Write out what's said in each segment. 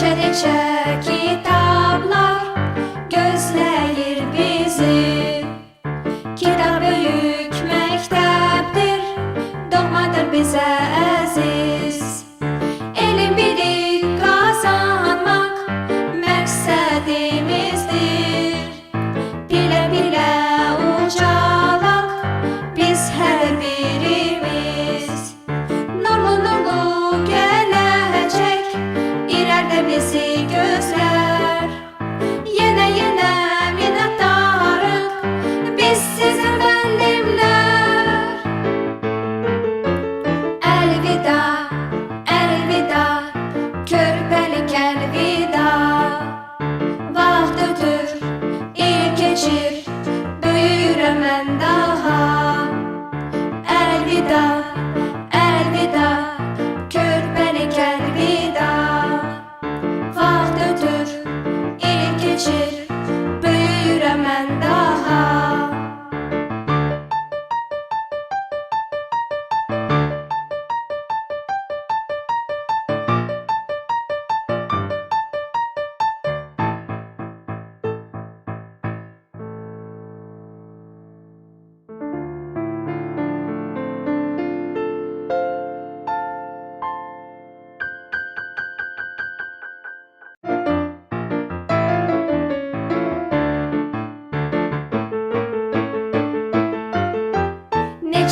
içer içer kitaplar gözleyir bizi. Kitap büyük mekteptir, doğmadır bize el. seekers now.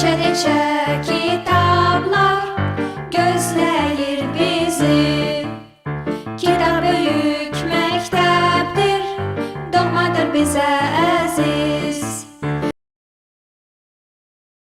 çeni